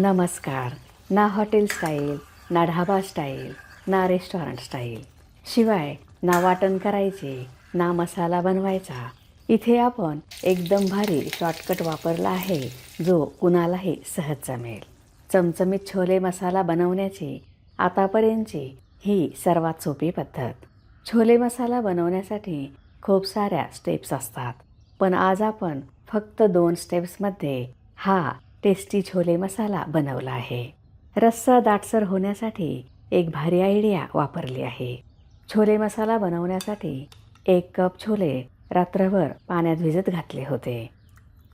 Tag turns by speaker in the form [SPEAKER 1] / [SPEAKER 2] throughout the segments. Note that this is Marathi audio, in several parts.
[SPEAKER 1] नमस्कार. ना हॉटेल स्टाईल ना ढाबा स्टाईल ना रेस्टॉरंट स्टाईल. शिवाय ना वाटण करायचे ना मसाला बनवायचा. इथे आपण एकदम भारी शॉर्टकट वापरला आहे जो कुणालाही सहज जमेल. चमचमीत छोले मसाला बनवण्याची आतापर्यंतची ही सर्वात सोपी पद्धत. छोले मसाला बनवण्यासाठी खूप साऱ्या स्टेप्स असतात. पण आज आपण फक्त दोन स्टेप्समध्ये हा टेस्टी छोले मसाला बनवला आहे. रस्सा दाटसर होण्यासाठी एक भारी आयडिया वापरली आहे. छोले मसाला बनवण्यासाठी एक कप छोले रात्रभर पाण्यात भिजत घातले होते.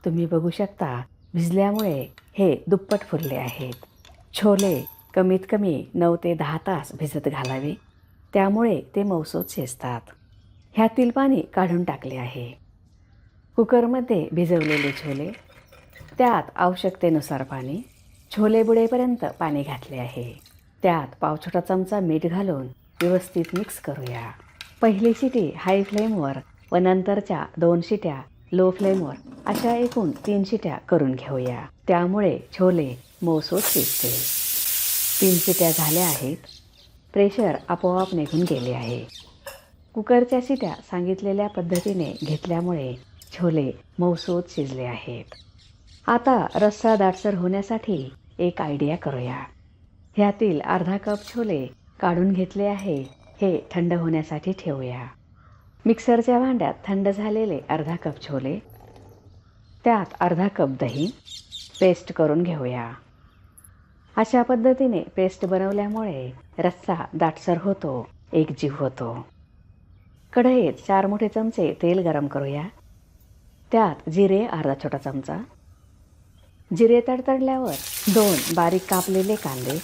[SPEAKER 1] तुम्ही बघू शकता भिजल्यामुळे हे दुप्पट फुलले आहेत. छोले कमीत कमी नऊ ते दहा तास भिजत घालावे त्यामुळे ते मौसोत शिजतात. ह्यातील पाणी काढून टाकले आहे. कुकरमध्ये भिजवलेले छोले त्यात आवश्यकतेनुसार पाणी छोले बुडेपर्यंत पाणी घातले आहे. त्यात पाव छोटा चमचा मीठ घालून व्यवस्थित मिक्स करूया. पहिली शिटी हाय फ्लेमवर व नंतरच्या दोन शिट्या लो फ्लेमवर अशा एकूण तीन शिट्या करून घेऊया. त्यामुळे छोले मौसूद शिजतील. तीन शिट्या झाल्या आहेत. प्रेशर आपोआप निघून गेले आहे. कुकरच्या शिट्या सांगितलेल्या पद्धतीने घेतल्यामुळे छोले मौसूद शिजले आहेत. आता रस्सा दाटसर होण्यासाठी एक आयडिया करूया. ह्यातील अर्धा कप छोले काढून घेतले आहे हे थंड होण्यासाठी ठेवूया. मिक्सरच्या भांड्यात थंड झालेले अर्धा कप छोले त्यात अर्धा कप दही पेस्ट करून घेऊया. अशा पद्धतीने पेस्ट बनवल्यामुळे रस्सा दाटसर होतो एक जीव होतो. कढईत चार मोठे चमचे तेल गरम करूया. त्यात जिरे अर्धा छोटा चमचा जिरे तडतडल्यावर दोन बारीक कापलेले कांदे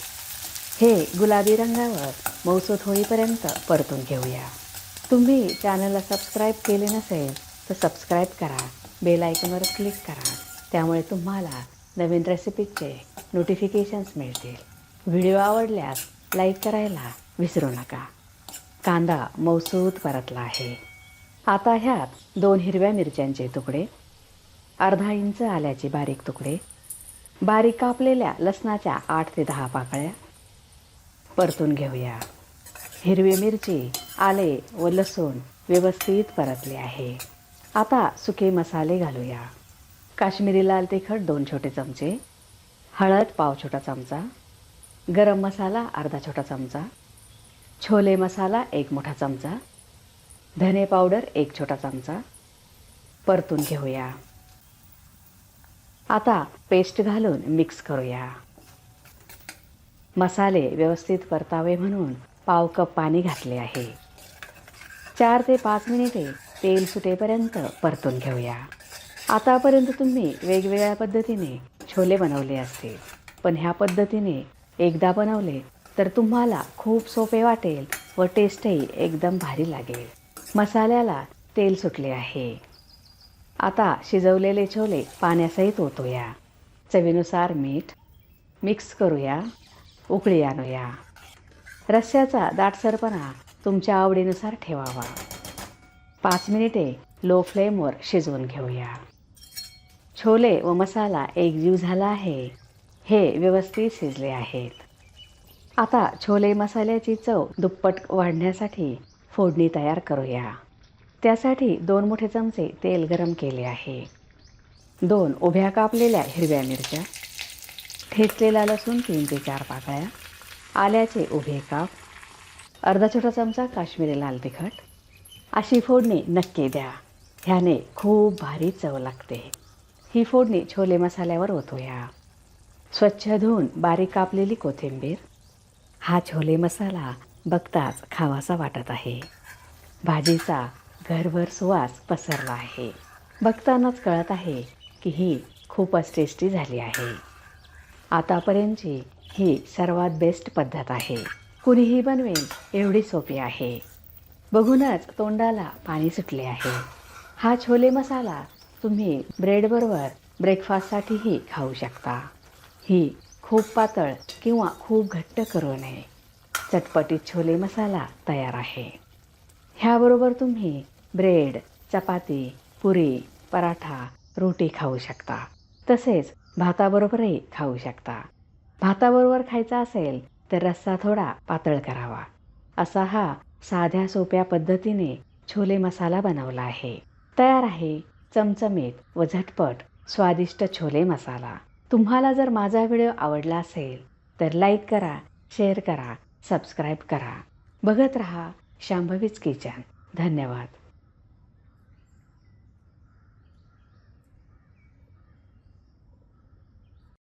[SPEAKER 1] हे गुलाबी रंगावर मौसूद होईपर्यंत परतून घेऊया. तुम्ही चॅनलला सबस्क्राईब केले नसेल तर सबस्क्राईब करा बेल आयकॉनवर क्लिक करा. त्यामुळे तुम्हाला नवीन रेसिपीचे नोटिफिकेशन्स मिळतील. व्हिडिओ आवडल्यास लाईक करायला विसरू नका. कांदा मौसूद परतला आहे. आता ह्यात दोन हिरव्या मिरच्यांचे तुकडे अर्धा इंच आल्याचे बारीक तुकडे बारीक कापलेल्या लसणाच्या आठ ते दहा पाकळ्या. परतून घेऊया. हिरवी मिरची आले व लसूण व्यवस्थित परतले आहे. आता सुके मसाले घालूया. काश्मीरी लाल तिखट दोन छोटे चमचे. हळद पाव छोटा चमचा. गरम मसाला अर्धा छोटा चमचा. छोले मसाला एक मोठा चमचा. धने पावडर एक छोटा चमचा. परतून घेऊया. आता पेस्ट घालून मिक्स करूया. मसाले व्यवस्थित परतावे म्हणून पाव कप पाणी घातले आहे. चार ते पाच मिनिटे तेल सुटेपर्यंत परतून घेऊया. आतापर्यंत तुम्ही वेगवेगळ्या पद्धतीने छोले बनवले असतील पण ह्या पद्धतीने एकदा बनवले तर तुम्हाला खूप सोपे वाटेल व टेस्टही एकदम भारी लागेल. मसाल्याला तेल सुटले आहे. आता शिजवलेले छोले पाण्यासहित ओतूया. चवीनुसार मीठ मिक्स करूया उकळी आणूया. रस्स्याचा दाटसरपणा तुमच्या आवडीनुसार ठेवावा. पाच मिनिटे लो फ्लेमवर शिजवून घेऊया. छोले व मसाला एकजीव झाला आहे. हे व्यवस्थित शिजले आहेत. आता छोले मसाल्याची चव दुप्पट वाढण्यासाठी फोडणी तयार करूया. त्यासाठी दोन मोठे चमचे तेल गरम केले आहे. दोन उभ्या कापलेल्या हिरव्या मिरच्या ठेचलेला लसूण तीन ते चार पाकळ्या आल्याचे उभे काप अर्धा छोटा चमचा काश्मीरी लाल तिखट. अशी फोडणी नक्की द्या. ह्याने खूप भारी चव लागते. ही फोडणी छोले मसाल्यावर ओतूया. स्वच्छ धुवून बारीक कापलेली कोथिंबीर. हा छोले मसाला बघताच खावासा वाटत आहे. भाजीचा घरभर सुवास पसरला आहे. बघतानाच कळत आहे की ही खूपच टेस्टी झाली आहे. आतापर्यंतची ही सर्वात बेस्ट पद्धत आहे. कुणीही बनवेन एवढी सोपी आहे. बघूनच तोंडाला पाणी सुटले आहे. हा छोले मसाला तुम्ही ब्रेडबरोबर ब्रेकफास्टसाठीही खाऊ शकता. ही खूप पातळ किंवा खूप घट्ट करू नये. चटपटीत छोले मसाला तयार आहे. ह्याबरोबर तुम्ही ब्रेड चपाती पुरी पराठा रोटी खाऊ शकता. तसेच भाताबरोबरही खाऊ शकता. भाताबरोबर खायचा असेल तर रस्सा थोडा पातळ करावा. असा हा साध्या सोप्या पद्धतीने छोले मसाला बनवला आहे. तयार आहे चमचमीत व झटपट स्वादिष्ट छोले मसाला. तुम्हाला जर माझा व्हिडिओ आवडला असेल तर लाईक करा शेअर करा सबस्क्राईब करा. बघत रहा शांभवीच किचन. धन्यवाद.